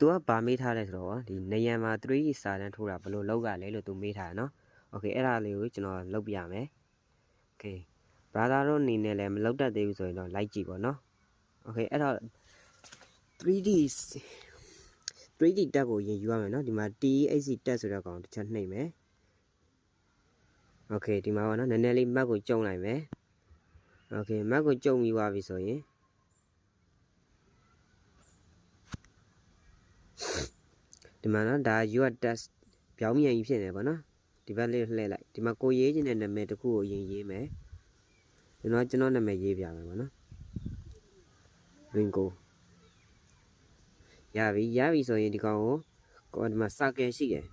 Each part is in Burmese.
तू ကဗာမေးထားလဲဆိုတော့ဒီနေရံမှာ 3D စာတန်းထိုးတာဘယ်လိုလောက်ကလဲလို့ तू မေးထားတယ်နော်โอเคအဲ့ဒါလေးကိုကျွန်တော်လုပ်ပြမယ်โอเค brother တို့အနေနဲ့လည်းမလုပ်တတ်သေးဘူးဆိုရင်တော့ like ကြည့်ပါနော်โอเคအဲ့တော့ 3D 3D တက်ကိုရင်ယူရမယ်နော်ဒီမှာ TEXC တက်ဆိုတဲ့ကောင်တစ်ချက်နှိပ်မယ်โอเคဒီမှာပေါ့နော်နည်းနည်းလေး map ကိုကျုံလိုက်မယ်โอเค map ကိုကျုံပြီးသွားပြီဆိုရင် ဒီမှာနော်ဒါ you are test ပြောင်းမြန်ကြီးဖြစ်နေပါနော်ဒီဘက်လေးလှည့်လိုက်ဒီမှာကိုရေးခြင်းတဲ့နာမည်တစ်ခုကိုအရင်ရေးမယ်ကျွန်တော်ကျွန်တော်နာမည်ရေးပြမယ်ပါနော် Ringo ရပြီရပြီဆိုရင်ဒီကောင်ကိုကောဒီမှာ circle ရှိတယ်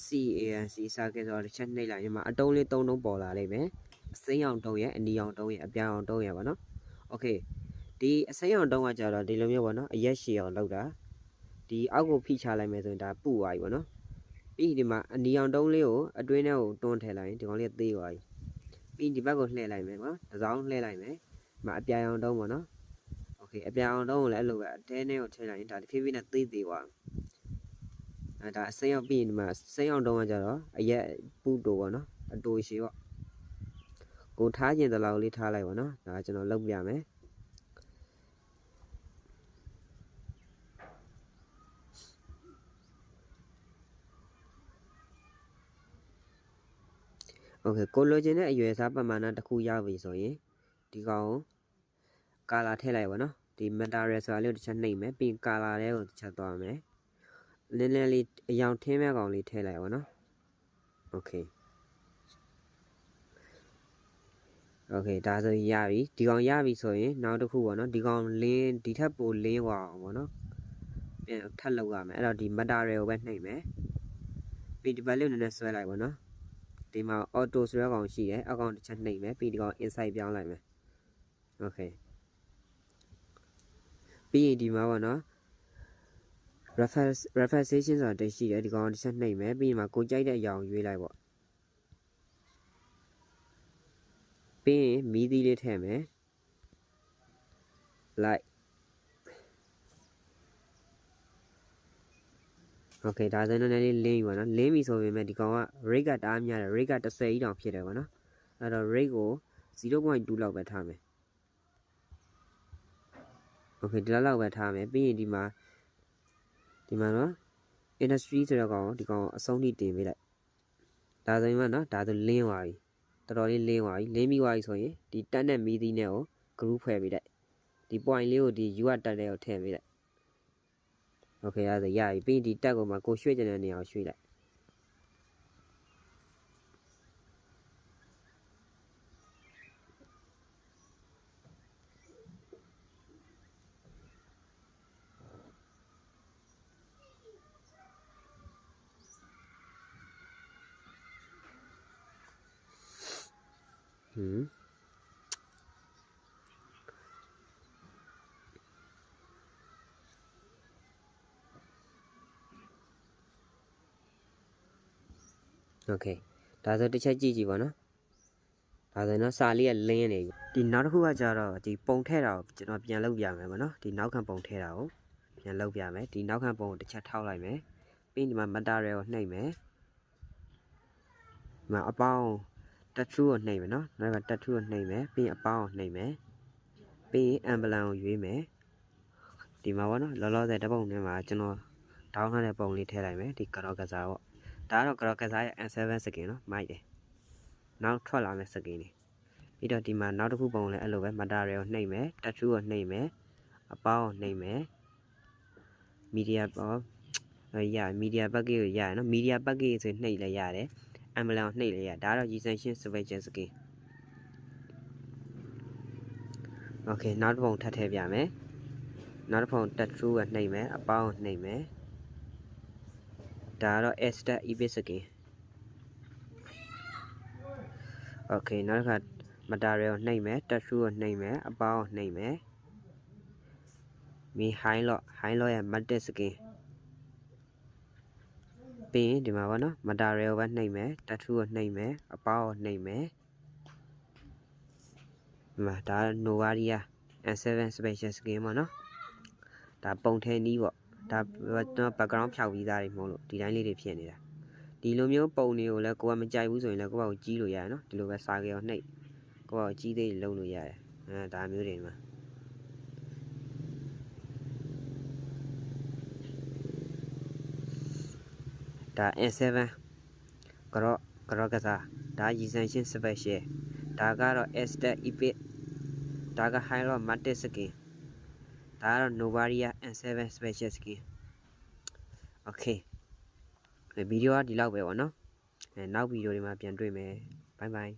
SCANC circle ဆိုတော့တစ်ချက်နှိပ်လိုက်ရင်မှာအတုံးလေး၃တုံးပေါ်လာလိမ့်မယ်အစိမ်းအောင်တုံးရဲ့အနီအောင်တုံးရဲ့အပြောင်အောင်တုံးရဲ့ပါနော် okay ဒီအစိမ်းအောင်တုံးကကြတော့ဒီလိုမျိုးပါနော်အရက်ရှည်အောင်လောက်တာ ဒီအောက်ကိုဖိချလိုက်မယ်ဆိုရင်ဒါပူသွားပြီပေါ့နော်ပြီးဒီမှာအနီအောင်တုံးလေးကိုအတွင်းထဲကိုတွန်းထည့်လိုက်ရင်ဒီကောင်လေးသေးသွားပြီပြီးဒီဘက်ကိုလှည့်လိုက်မယ်ပေါ့နော်တစ်စောင်းလှည့်လိုက်မယ်ဒီမှာအပြာအောင်တုံးပေါ့နော် โอเคအပြောင်အောင်တော့လည်းအဲ့လိုပဲအတဲနဲ့ကိုထည့်လိုက်ရင်ဒါတဖြည်းဖြည်းနဲ့သေးသေးသွားအဲဒါအစိမ်းအောင်ပြီးရင်ဒီမှာစိမ်းအောင်တော့ကကြတော့အရက်ပူတိုပေါ့နော်အတူရှိပေါ့ကိုထားခြင်းတလောက်လေးထားလိုက်ပါနော်ဒါကျွန်တော်လုပ်ပြမယ် โอเคကိုလိုချင်တဲ့အရွယ်စားပမာဏတစ်ခုရပြီဆိုရင်ဒီကောင်ကို ကာလာထည့်လိုက်ပါနော်ဒီ material ဆိုတာလေးကိုတစ်ချက်နှိပ်မယ်ပြီးကာလာလေးကိုတစ်ချက်သွားမယ်နည်းနည်းလေးအယောင်ထင်းမဲ့ကောင်လေးထည့်လိုက်ပါနော်โอเคโอเคဒါဆိုရင်ရပြီဒီကောင်ရပြီဆိုရင်နောက်တစ်ခုပေါ့နော်ဒီကောင်လင်းဒီထက်ပိုလင်းသွားအောင်ပေါ့နော်ပြန်ထပ်လောက်ရမယ်အဲ့တော့ဒီ material ကိုပဲနှိပ်မယ်ပြီးဒီဘက်လေးကိုနည်းနည်းဆွဲလိုက်ပါနော် ဒီမှာ auto ဆိုတဲ့ကောင်ရှိတယ်အကောင်တစ်ချက်နှိပ်မယ်ပြီးဒီကောင် inside ပြောင်းလိုက်မယ်โอเค ပြီးရင်ဒီမှာပေါ့နော် reference referencing ဆိုတာတိတ်ရှိတယ်ဒီကောင်တစ်ချက်နှိပ်မယ်ပြီးရင်မှာကိုကြိုက်တဲ့အရာကိုရွေးလိုက်ပေါ့ပြီးရင်မီးသီးလေးထည့်မယ် like โอเคဒါဆိုရင်လည်းလေးလင်းပြီပေါ့နော်လင်းပြီဆိုပေမဲ့ဒီကောင်က rate ကတအားများတယ် rate က30ကြီးတောင်ဖြစ်တယ်ပေါ့နော်အဲ့တော့ rate ကို0.2လောက်ပဲထားမယ် โอเคဒီလောက်လောက်ပဲထားမယ်ပြီးရင်ဒီမှာဒီမှာနော် industry ဆိုတော့ကောင်ဒီကောင်အဆုံးထိတင်ပေးလိုက်ဒါဆိုရင်မနော်ဒါဆိုလင်းသွားပြီတော်တော်လေးလင်းသွားပြီလင်းပြီးသွားပြီဆိုရင်ဒီတက်နဲ့မီးသီးနဲ့ကို group ဖွဲ့ပေးလိုက်ဒီ point လေးကိုဒီ U ကတက်တဲ့ကိုထည့်ပေးလိုက် OK，阿是呀，本地大哥嘛够血的了，尿血了。嗯？ โอเคဒါဆိုတစ်ချက်ကြည့်ကြည့်ပါနော်ဒါဆိုရင်တော့စာလေးကလင်းနေပြီဒီနောက်တစ်ခုကကြတော့ဒီပုံထဲတာကိုကျွန်တော်ပြန်လုပ်ပြမယ်ဗောနော်ဒီနောက်ခံပုံထဲတာကိုပြန်လုပ်ပြမယ်ဒီနောက်ခံပုံကိုတစ်ချက်ထောက်လိုက်မယ်ပြီးဒီမှာ material ကိုနှိပ်မယ်ဒီမှာအပေါင်း tattoo ကိုနှိပ်မယ်နော်နောက်က tattoo ကိုနှိပ်မယ်ပြီးရင်အပေါင်းကိုနှိပ်မယ်ပြီးရင် emblem ကိုရွေးမယ်ဒီမှာပေါ့နော်လောလောဆယ်တပုံထဲမှာကျွန်တော်ဒေါင်းထားတဲ့ပုံလေးထည့်လိုက်မယ်ဒီကတော့ကစားပေါ့ ဒါကတော့ကတော့ကစားရဲ့ N7 စကင်နော်မိုက်တယ်နောက်ထွက်လာမယ့်စကင်လေးပြီးတော့ဒီမှာနောက်တစ်ခုပုံလည်းအဲ့လိုပဲ material ကိုနှိပ်မယ် tattoo ကိုနှိပ်မယ်အပေါင်းကိုနှိပ်မယ် media ပေါ့အဲရ media package ကိုရရနော် media package ဆိုနှိပ်လည်းရတယ် emblem နှိပ်လိုက်ရဒါတော့ essential special skin okay နောက်တစ်ပုံထပ်ထည့်ပြမယ်နောက်တစ်ပုံ tattoo ကနှိပ်မယ်အပေါင်းနှိပ်မယ် ဒါကတော့ extra ebit skin okay နောက်တစ်ခါ material နှိပ်မယ် tattoo ကိုနှိပ်မယ်အပေါင်းနှိပ်မယ်မီ high lot high lot ရဲ့ matte skin ပြီးရင်ဒီမှာပေါ့နော် material ပဲနှိပ်မယ် tattoo ကိုနှိပ်မယ်အပေါင်းကိုနှိပ်မယ်ဒီမှာဒါ Novaria N7 special skin ပေါ့နော်ဒါပုံထဲနီးပေါ့ ဒါတော့ background ဖြောက်ပြီးသားတွေမဟုတ်လို့ဒီတိုင်းလေးတွေဖြစ်နေတာဒီလိုမျိုးပုံတွေကိုလည်းကိုကမကြိုက်ဘူးဆိုရင်လည်းကိုယ့်ဘာကိုကြီးလို့ရတယ်နော်ဒီလိုပဲစာကြောနှိပ်ကိုယ့်ဘာကိုကြီးသေးလုံးလို့ရတယ်အဲဒါမျိုးတွေမှာဒါ N7 ကတော့ကတော့ကစားဒါရည်စံရှင်း special ဒါကတော့ Estet Epic ဒါက Hyrule Matic skin ဒါကတော့ Novaria N7 special skin okay ဗီဒီယိုကဒီလောက်ပဲပေါ့နော်အဲနောက်ဗီဒီယိုတွေမှာပြန်တွေ့မယ် bye bye